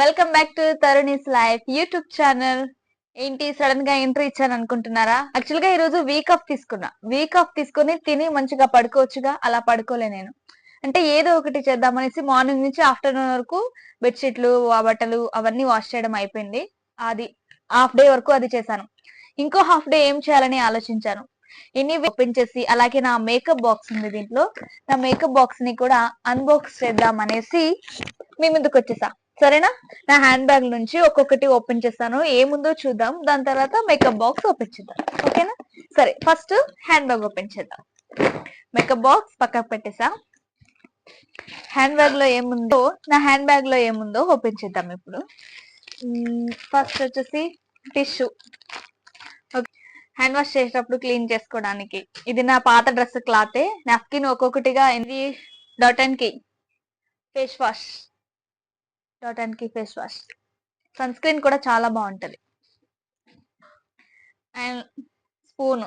Welcome back to Taruni's life YouTube channel ఏంటి సడన్గా entry ఇచ్చాను అనుకుంటున్నారా? యాక్చువల్గా ఈ రోజు వీక్ ఆఫ్ తీసుకున్నా. వీక్ ఆఫ్ తీసుకుని తిని మంచిగా పడుకోవచ్చుగా? అలా పడుకోలే నేను. అంటే ఏదో ఒకటి చేద్దామనేసి మార్నింగ్ నుంచి ఆఫ్టర్నూన్ వరకు బెడ్షీట్లు ఆ బట్టలు అవన్నీ వాష్ చేయడం అయిపోయింది. అది హాఫ్ డే వరకు అది చేశాను. ఇంకో హాఫ్ డే ఏం చేయాలని ఆలోచించాను. ఇన్ని ఓపెన్ చేసి అలాగే నా మేకప్ బాక్స్ ఉంది దీంట్లో. నా మేకప్ బాక్స్ని కూడా అన్బాక్స్ చేద్దాం అనేసి మీ ముందుకు వచ్చేసా. సరేనా? నా హ్యాండ్ బ్యాగ్ నుంచి ఒక్కొక్కటి ఓపెన్ చేస్తాను. ఏముందో చూద్దాం. దాని తర్వాత మేకప్ బాక్స్ ఓపెన్ చేద్దాం. ఓకేనా? సరే ఫస్ట్ హ్యాండ్ బ్యాగ్ ఓపెన్ చేద్దాం. మేకప్ బాక్స్ పక్కకు పెట్టేసా హ్యాండ్ బ్యాగ్లో ఏముందో నా హ్యాండ్ బ్యాగ్లో ఏముందో ఓపెన్ చేద్దాం ఇప్పుడు. ఫస్ట్ వచ్చేసి టిష్యూ. హ్యాండ్ వాష్ చేసేటప్పుడు క్లీన్ చేసుకోవడానికి. ఇది నా పాత డ్రెస్ క్లాతే. నాప్కిన్ ఒక్కొక్కటిగా ఎన్ని డాట్ అండ్కి ఫేస్ వాష్. డాట్కి ఫేస్ వాష్. సన్ స్క్రీన్ కూడా చాలా బాగుంటది. అండ్ స్పూన్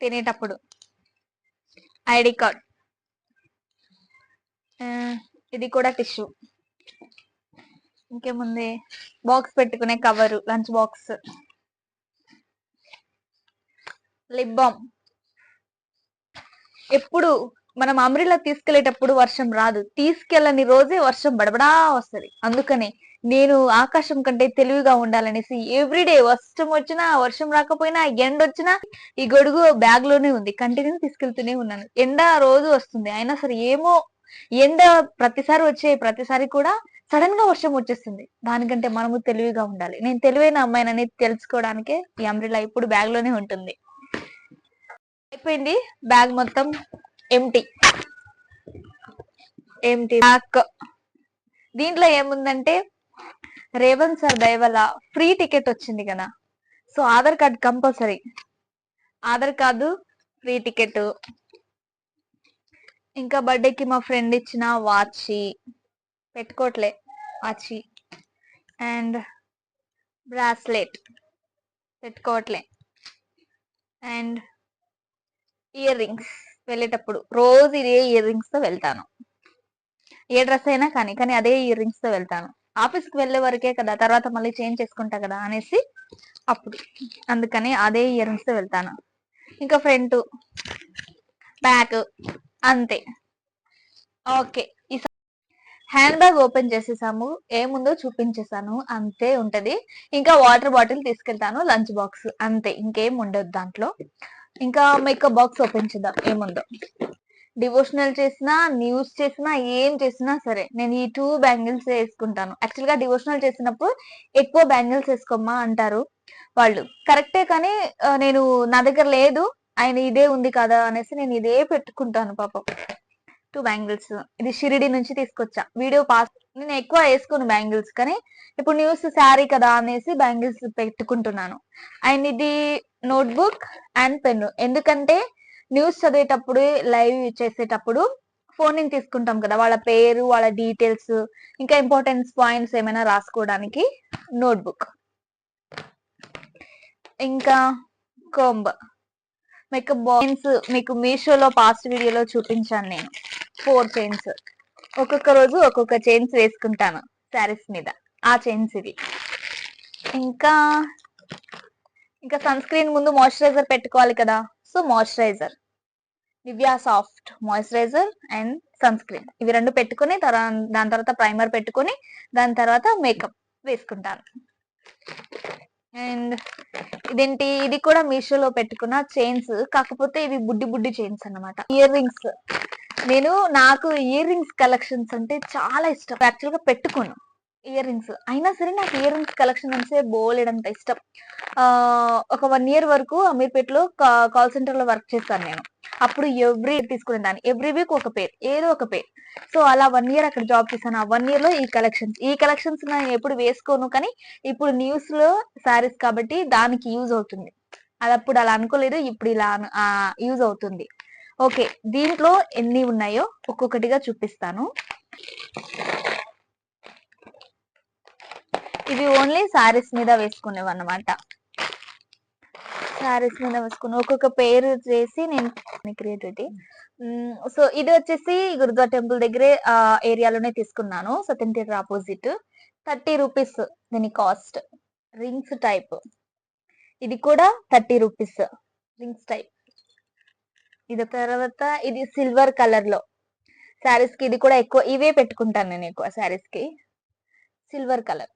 తినేటప్పుడు. ID card. ఇది కూడా టిష్యూ. ఇంకేముంది? బాక్స్ పెట్టుకునే cover lunch box. Lip balm. ఎప్పుడు మనం అమ్రిలా తీసుకెళ్ళేటప్పుడు వర్షం రాదు. తీసుకెళ్ళని రోజే వర్షం బడబడా వస్తుంది. అందుకనే నేను ఆకాశం కంటే తెలివిగా ఉండాలనేసి ఎవ్రీడే వర్షం వచ్చినా వర్షం రాకపోయినా ఎండ వచ్చినా ఈ గొడుగు బ్యాగ్లోనే ఉంది. కంటిన్యూ తీసుకెళ్తూనే ఉన్నాను. ఎండ రోజు వస్తుంది. అయినా సరే ఏమో ఎండ ప్రతిసారి వచ్చే ప్రతిసారి కూడా సడన్గా వర్షం వచ్చేస్తుంది. దానికంటే మనము తెలివిగా ఉండాలి. నేను తెలివైన అమ్మాయినని తెలుసుకోవడానికే ఈ అంబ్రిలా ఇప్పుడు బ్యాగ్లోనే ఉంటుంది. అయిపోయింది బ్యాగ్ మొత్తం. ఎంటీ ఎంటీ బ్లాక్ దీంట్లో ఏముందంటే రేవంత్ సార్ దయవల్ల ఫ్రీ టికెట్ వచ్చింది కదా. So Aadhaar card compulsory Aadhaar card free ticket ఇంకా బర్త్డేకి మా ఫ్రెండ్ ఇచ్చిన వాచి. పెట్టుకోవట్లే వాచి. అండ్ బ్రాస్లెట్ పెట్టుకోవట్లే. అండ్ ఇయర్ రింగ్స్ వెళ్ళేటప్పుడు రోజు ఇదే ఇయర్ రింగ్స్తో వెళ్తాను. ఏ డ్రెస్ అయినా కానీ కానీ అదే ఇయర్ రింగ్స్తో వెళ్తాను. ఆఫీస్కి వెళ్ళే వరకే కదా తర్వాత మళ్ళీ చేంజ్ చేసుకుంటా కదా అనేసి అప్పుడు అందుకని అదే ఇయర్ రింగ్స్తో వెళ్తాను. ఇంకా ఫ్రంట్ బ్యాక్ అంతే. ఓకే ఈ హ్యాండ్ బ్యాగ్ ఓపెన్ చేసేసాము ఏముందో చూపించేసాను అంతే ఉంటది. ఇంకా వాటర్ బాటిల్ తీసుకెళ్తాను లంచ్ బాక్స్ అంతే. ఇంకేం ఉండదు దాంట్లో. ఇంకా మేకప్ బాక్స్ ఓపెన్ చేద్దాం. ఏముందో? డివోషనల్ చేసినా న్యూస్ చేసినా ఏం చేసినా సరే నేను ఈ టూ బ్యాంగిల్స్ వేసుకుంటాను. యాక్చువల్గా డివోషనల్ చేసినప్పుడు ఎక్కువ బ్యాంగిల్స్ వేసుకోమ్మా అంటారు వాళ్ళు. కరెక్టే కానీ నేను నా దగ్గర లేదు ఆయన ఇదే ఉంది కదా అనేసి నేను ఇదే పెట్టుకుంటాను పాపం. టూ బ్యాంగిల్స్ ఇది షిరిడి నుంచి తీసుకొచ్చా. వీడియో పాస్ నేను ఎక్కువ వేసుకోను బ్యాంగిల్స్ కానీ ఇప్పుడు న్యూస్ శారీ కదా అనేసి బ్యాంగిల్స్ పెట్టుకుంటున్నాను. అండ్ ఇది నోట్బుక్ అండ్ పెన్ ఎందుకంటే న్యూస్ చదివేటప్పుడు లైవ్ చేసేటప్పుడు ఫోన్ తీసుకుంటాం కదా వాళ్ళ పేరు వాళ్ళ డీటెయిల్స్ ఇంకా ఇంపార్టెన్స్ పాయింట్స్ ఏమైనా రాసుకోవడానికి నోట్బుక్. ఇంకా కోంబ్. మేకప్ బాయిన్స్ మీకు మీషోలో పాస్ట్ వీడియోలో చూపించాను నేను. Four chains. ఒక్కొక్క రోజు ఒక్కొక్క చైన్స్ వేసుకుంటాను శారీస్ మీద. ఆ చైన్స్ ఇవి ఇంకా ఇంకా సన్ స్క్రీన్ ముందు మాయిశ్చరైజర్ పెట్టుకోవాలి కదా. So moisturiser. Nivea soft moisturiser and sunscreen. ఇవి రెండు పెట్టుకొని దాని తర్వాత ప్రైమర్ పెట్టుకొని దాని తర్వాత మేకప్ వేసుకుంటాను. అండ్ ఇదేంటి? ఇది కూడా మీషోలో పెట్టుకున్న చైన్స్. కాకపోతే ఇవి బుడ్డి బుడ్డి చైన్స్ అన్నమాట. Earrings. నేను నాకు ఇయర్ రింగ్స్ కలెక్షన్స్ అంటే చాలా ఇష్టం. యాక్చువల్గా ఇయర్ రింగ్స్ అయినా సరే నాకు ఇయర్ రింగ్స్ కలెక్షన్ అంటే బోలేడంత ఇష్టం ఒక వన్ ఇయర్ వరకు అమీర్పేటలో కాల్ సెంటర్లో వర్క్ చేస్తాను నేను. అప్పుడు ఎవ్రీ తీసుకునేదాన్ని ఎవ్రీ వీక్ ఒక పేర్ ఏదో ఒక పేర్ సో అలా వన్ ఇయర్ అక్కడ జాబ్ చేశాను. ఆ వన్ ఇయర్లో ఈ కలెక్షన్స్ ఈ కలెక్షన్స్ నేను ఎప్పుడు వేసుకోను కానీ ఇప్పుడు న్యూస్లో సారీస్ కాబట్టి దానికి యూజ్ అవుతుంది. అది అప్పుడు అలా అనుకోలేదు ఇప్పుడు ఇలా యూజ్ అవుతుంది. ఓకే దీంట్లో ఎన్ని ఉన్నాయో ఒక్కొక్కటిగా చూపిస్తాను. ఇవి ఓన్లీ సారీస్ మీద వేసుకునేవి అన్నమాట శారీస్ మీద వేసుకుని ఒక్కొక్క పేరు చేసి నేను క్రియేటివిటీ సో ఇది వచ్చేసి గురుద్వార టెంపుల్ దగ్గరే ఏరియాలోనే తీసుకున్నాను. Sathyam theatre opposite thirty rupees దీని కాస్ట్. రింగ్స్ టైప్ ఇది కూడా థర్టీ రూపీస్. రింగ్స్ టైప్ ఇది తర్వాత ఇది సిల్వర్ కలర్లో. శారీస్కి ఇది కూడా ఎక్కువ ఇవే పెట్టుకుంటాను నేను ఎక్కువ శారీస్కి. సిల్వర్ కలర్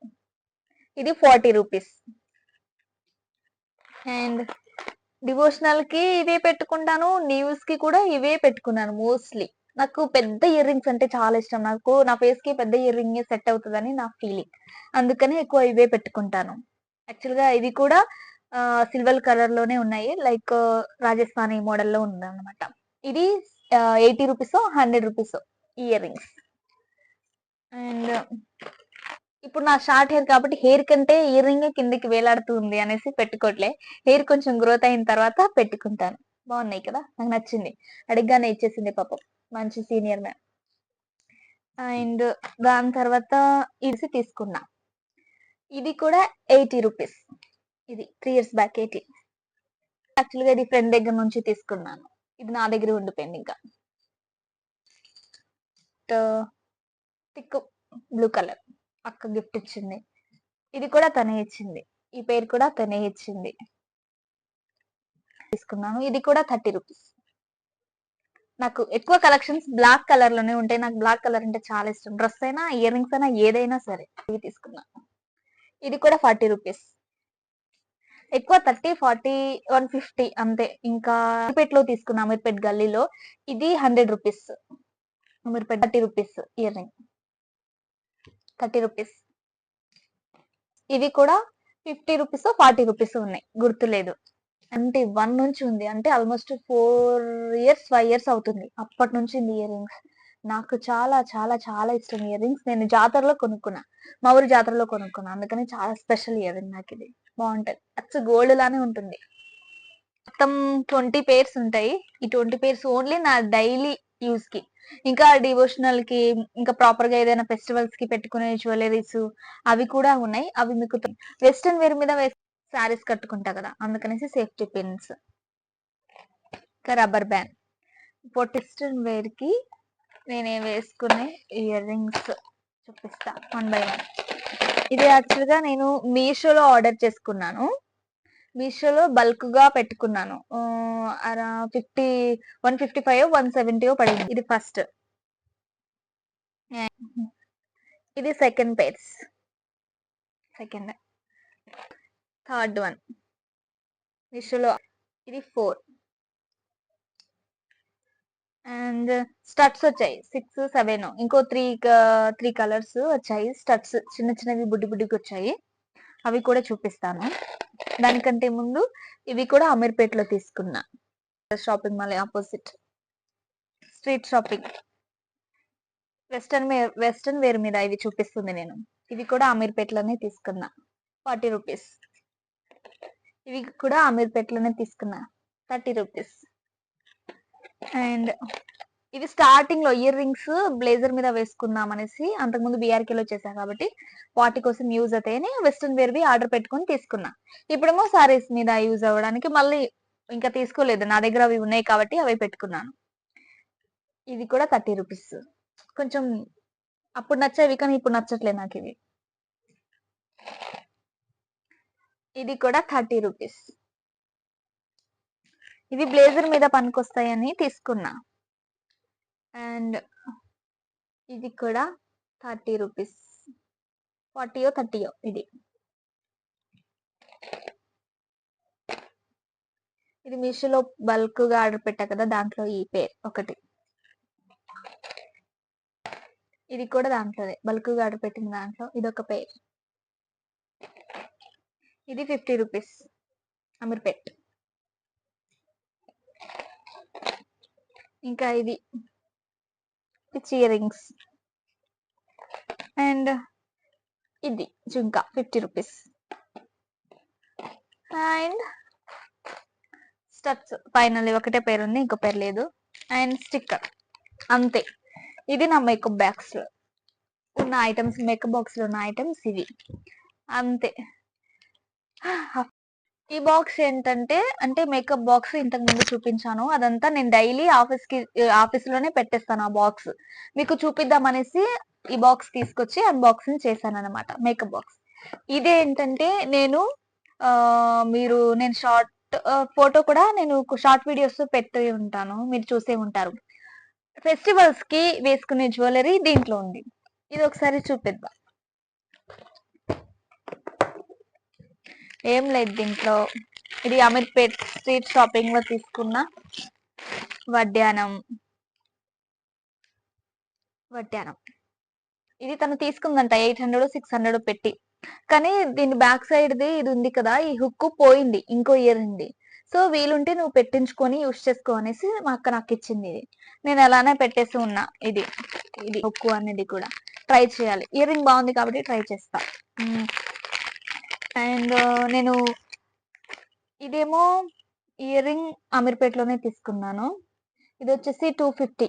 ఇది ఫార్టీ రూపీస్. అండ్ డివోషనల్కి ఇవే పెట్టుకుంటాను న్యూస్కి కూడా ఇవే పెట్టుకున్నాను మోస్ట్లీ. నాకు పెద్ద ఇయర్ రింగ్స్ అంటే చాలా ఇష్టం. నాకు నా ఫేస్కి పెద్ద ఇయర్ రింగ్ సెట్ అవుతుందని నా ఫీలింగ్. అందుకని ఎక్కువ ఇవే పెట్టుకుంటాను. యాక్చువల్గా ఇవి కూడా సిల్వర్ కలర్లోనే ఉన్నాయి. లైక్ రాజస్థానీ మోడల్లో ఉంది అనమాట ఇది eighty rupees hundred rupees earrings. And ఇప్పుడు నా షార్ట్ హెయిర్ కాబట్టి హెయిర్ కంటే ఇయర్ రింగ్ కిందకి వేలాడుతుంది అనేసి పెట్టుకోవట్లే హెయిర్ కొంచెం గ్రోత్ అయిన తర్వాత పెట్టుకుంటాను. బాగున్నాయి కదా? నాకు నచ్చింది. అడిగ్గానే ఇచ్చేసింది పాపం. మంచి సీనియర్ మ్యామ్. అండ్ దాని తర్వాత ఇది తీసుకున్నా. ఇది కూడా ఎయిటీ రూపీస్. ఇది త్రీ ఇయర్స్ బ్యాక్ ఎయిటీ. యాక్చువల్గా ఇది ఫ్రెండ్ దగ్గర నుంచి తీసుకున్నాను. ఇది నా దగ్గర ఉండిపోయింది ఇంకా. Thick blue colour. అక్క గిఫ్ట్ ఇచ్చింది. ఇది కూడా తనే ఇచ్చింది. ఈ పేరు కూడా తనే ఇచ్చింది. తీసుకున్నాను. ఇది కూడా థర్టీ రూపీస్. నాకు ఎక్కువ కలెక్షన్స్ బ్లాక్ కలర్లోనే ఉంటాయి. నాకు బ్లాక్ కలర్ అంటే చాలా ఇష్టం. డ్రెస్ అయినా ఇయర్ రింగ్స్ అయినా ఏదైనా సరే. ఇవి తీసుకున్నాను. ఇది కూడా ఫార్టీ రూపీస్. ఎక్కువ థర్టీ ఫార్టీ వన్ ఫిఫ్టీ అంతే. ఇంకా అమీర్పేట్లో తీసుకున్నా అమీర్పేట్ గల్లీలో ఇది hundred rupees. Ameerpet thirty rupees earring thirty rupees. ఇవి కూడా ఫిఫ్టీ రూపీస్ ఫార్టీ రూపీస్ ఉన్నాయి. గుర్తులేదు. అంటే వన్ నుంచి ఉంది. అంటే almost four years five years అవుతుంది. అప్పటి నుంచి ఉంది ఇయర్ రింగ్స్ నాకు చాలా చాలా చాలా ఇష్టం ఇయర్ రింగ్స్ నేను జాతరలో కొనుక్కున్నా. మా ఊరి జాతరలో కొనుక్కున్నా. అందుకని చాలా స్పెషల్ ఇయర్ రింగ్ నాకు ఇది. బాగుంటది. అచ్చ గోల్డ్ లానే ఉంటుంది. మొత్తం ట్వంటీ పేర్స్ ఉంటాయి. ఈ ట్వంటీ పేర్స్ ఓన్లీ నా డైలీ యూస్కి ఇంకా డివోషనల్కి ఇంకా ప్రాపర్గా ఏదైనా ఫెస్టివల్స్కి పెట్టుకునే జ్యువెలరీస్ అవి కూడా ఉన్నాయి. అవి మీకు వెస్ట్రన్ వేర్ మీద శారీస్ కట్టుకుంటా కదా అందుకనేసి సేఫ్టీ పిన్స్ ఇంకా రబ్బర్ బ్యాండ్ పొటిస్టర్న్ వేర్కి నేనే వేసుకునే ఇయర్ రింగ్స్ చూపిస్తా వన్ బై వన్ ఇది యాక్చువల్గా నేను మీషోలో ఆర్డర్ చేసుకున్నాను. మీషోలో బల్క్గా పెట్టుకున్నాను అరా fifty one fifty five one seventy పడింది. ఇది ఫస్ట్. ఇది second pairs second. Third one. మీషోలో ఇది ఫోర్. అండ్ స్టడ్స్ వచ్చాయి. Six seven. ఇంకో త్రీ త్రీ కలర్స్ వచ్చాయి. స్టడ్స్ చిన్న చిన్నవి బుడ్డి బుడ్డికి వచ్చాయి. అవి కూడా చూపిస్తాను. దానికంటే ముందు ఇవి కూడా అమీర్పేటలో తీసుకున్నా. Shopping mall opposite street shopping western western wear మీద ఇవి చూపిస్తుంది నేను. ఇవి కూడా అమీర్పేటలోనే తీసుకున్నా. Forty rupees. ఇవి కూడా అమీర్పేటలోనే తీసుకున్నా. Thirty rupees. అండ్ ఇది స్టార్టింగ్లో ఇయర్ రింగ్స్ బ్లేజర్ మీద వేసుకుందాం అనేసి అంతకుముందు బీఆర్కేలో చేశాను కాబట్టి వాటి కోసం యూజ్ అవుతాయని వెస్ట్రన్ వేర్ వి ఆర్డర్ పెట్టుకొని తీసుకున్నా. ఇప్పుడేమో సారీస్ మీద యూజ్ అవ్వడానికి మళ్ళీ ఇంకా తీసుకోలేదు. నా దగ్గర అవి ఉన్నాయి కాబట్టి అవి పెట్టుకున్నాను. ఇది కూడా థర్టీ రూపీస్ కొంచెం అప్పుడు నచ్చేవి కానీ ఇప్పుడు నచ్చట్లేదు నాకు ఇవి. ఇది కూడా థర్టీ రూపీస్ ఇవి బ్లేజర్ మీద పనికొస్తాయని తీసుకున్నా. అండ్ ఇది కూడా థర్టీ రూపీస్. ఫార్టీయో థర్టీయో ఇది. ఇది మీషోలో బల్క్గా ఆర్డర్ పెట్టా కదా దాంట్లో ఈ పేర్ ఒకటి. ఇది కూడా దాంట్లోనే బల్క్గా ఆర్డర్ పెట్టిన దాంట్లో ఇది ఒక పేర్. ఇది ఫిఫ్టీ రూపీస్ అమీర్పేట్. ఇంకా ఇది ఇయర్ రింగ్స్ అండ్ ఇది jhumka fifty rupees and studs final ఒకటే పేరు ఉంది ఇంకో పేరు లేదు. అండ్ స్టిక్కర్ అంతే. ఇది నా మేకప్ బ్యాగ్స్లో ఉన్న ఐటమ్స్ మేకప్ బాక్స్లో ఉన్న ఐటమ్స్ ఇవి. అంతే. Ah, ఈ బాక్స్ ఏంటంటే అంటే మేకప్ బాక్స్ ఇంతకు ముందు చూపించాను. అదంతా నేను డైలీ ఆఫీస్కి ఆఫీస్లోనే పెట్టేస్తాను ఆ బాక్స్ మీకు చూపిద్దామనేసి ఈ బాక్స్ తీసుకొచ్చి అన్బాక్సింగ్ చేశాను అనమాట మేకప్ బాక్స్ ఇదేంటంటే నేను మీరు నేను షార్ట్ ఫోటో కూడా నేను షార్ట్ వీడియోస్ పెట్టి ఉంటాను. మీరు చూసే ఉంటారు. ఫెస్టివల్స్కి వేసుకునే జ్యువెలరీ దీంట్లో ఉంది. ఇది ఒకసారి చూపిద్దాం. ఏం లేదు దీంట్లో. ఇది అమీర్పేట్ స్ట్రీట్ షాపింగ్లో తీసుకున్న వడ్డానం వడ్డానం ఇది తను తీసుకుందంట ఎయిట్ హండ్రెడ్ సిక్స్ హండ్రెడ్ పెట్టి. కానీ దీని బ్యాక్ సైడ్ది ఇది ఉంది కదా ఈ హుక్ పోయింది ఇంకో ఇయర్ ఉంది. సో వీలుంటే నువ్వు పెట్టించుకొని యూస్ చేసుకో అనేసి మా అక్క నాకు ఇచ్చింది ఇది. నేను అలానే పెట్టేసి ఉన్నా ఇది ఇది హుక్ అనేది కూడా. ట్రై చేయాలి. ఇయర్ రింగ్ బాగుంది కాబట్టి ట్రై చేస్తా. అండ్ నేను ఇదేమో ఇయర్ రింగ్ అమీర్పేటలోనే తీసుకున్నాను. ఇది వచ్చేసి టూ ఫిఫ్టీ.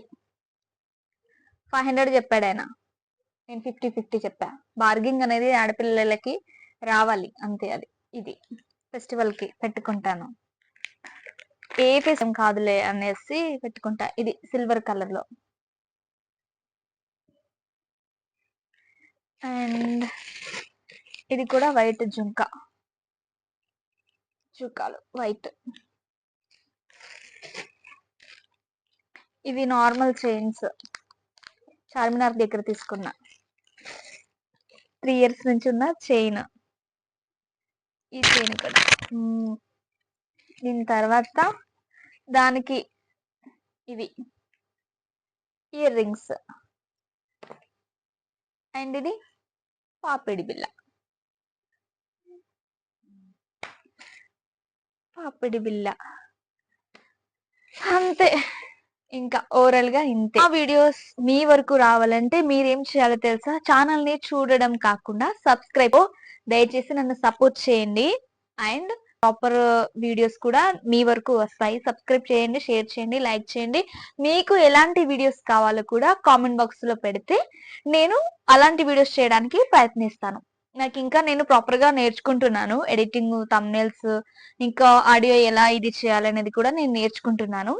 ఫైవ్ హండ్రెడ్ చెప్పాడు ఆయన. నేను ఫిఫ్టీ ఫిఫ్టీ చెప్పా. బార్గింగ్ అనేది ఆడపిల్లలకి రావాలి అంతే అది. ఇది ఫెస్టివల్కి పెట్టుకుంటాను. ఏ ఫెస్టివల్ కాదులే అనేసి పెట్టుకుంటా. ఇది సిల్వర్ కలర్లో అండ్ ఇది కూడా వైట్ జుంక. జుంకాలు వైట్. ఇవి నార్మల్ చైన్స్. చార్మినార్ దగ్గర తీసుకున్నా. త్రీ ఇయర్స్ నుంచి ఉన్న చైన్. ఈ చైన్ కూడా. దీని తర్వాత దానికి ఇవి. Ear rings. అండ్ ఇది పాపిడి బిల్ల పాపిడి బిల్ల. అంతే. ఇంకా ఓవరాల్గా ఇంతే. ఆ వీడియోస్ మీ వరకు రావాలంటే మీరేం చేయాలో తెలుసా? ఛానల్ని చూడడం కాకుండా సబ్స్క్రైబ్ దయచేసి నన్ను సపోర్ట్ చేయండి. అండ్ ప్రాపర్ వీడియోస్ కూడా మీ వరకు వస్తాయి. సబ్స్క్రైబ్ చేయండి షేర్ చేయండి లైక్ చేయండి. మీకు ఎలాంటి వీడియోస్ కావాలో కూడా కామెంట్ బాక్స్లో పెడితే నేను అలాంటి వీడియోస్ చేయడానికి ప్రయత్నిస్తాను. నాకు ఇంకా నేను ప్రాపర్గా నేర్చుకుంటున్నాను. ఎడిటింగ్ తమ్నేల్స్ ఇంకా ఆడియో ఎలా ఇది చేయాలనేది కూడా నేను నేర్చుకుంటున్నాను.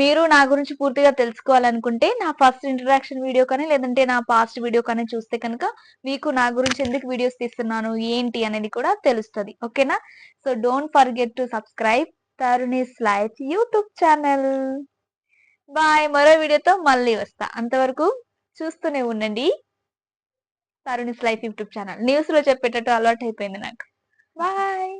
మీరు నా గురించి పూర్తిగా తెలుసుకోవాలనుకుంటే నా ఫస్ట్ ఇంట్రడక్షన్ వీడియో కానీ లేదంటే నా పాస్ట్ వీడియో కానీ చూస్తే కనుక మీకు నా గురించి ఎందుకు వీడియోస్ తీస్తున్నాను ఏంటి అనేది కూడా తెలుస్తుంది. ఓకేనా? So don't forget to subscribe Taruni's life YouTube channel. Bye! మరో వీడియోతో మళ్ళీ వస్తా. అంతవరకు చూస్తూనే ఉండండి. తరుణిస్ లైఫ్ యూట్యూబ్ ఛానల్ న్యూస్లో చెప్పేటట్టు అలవాటు అయిపోయింది నాకు. బాయ్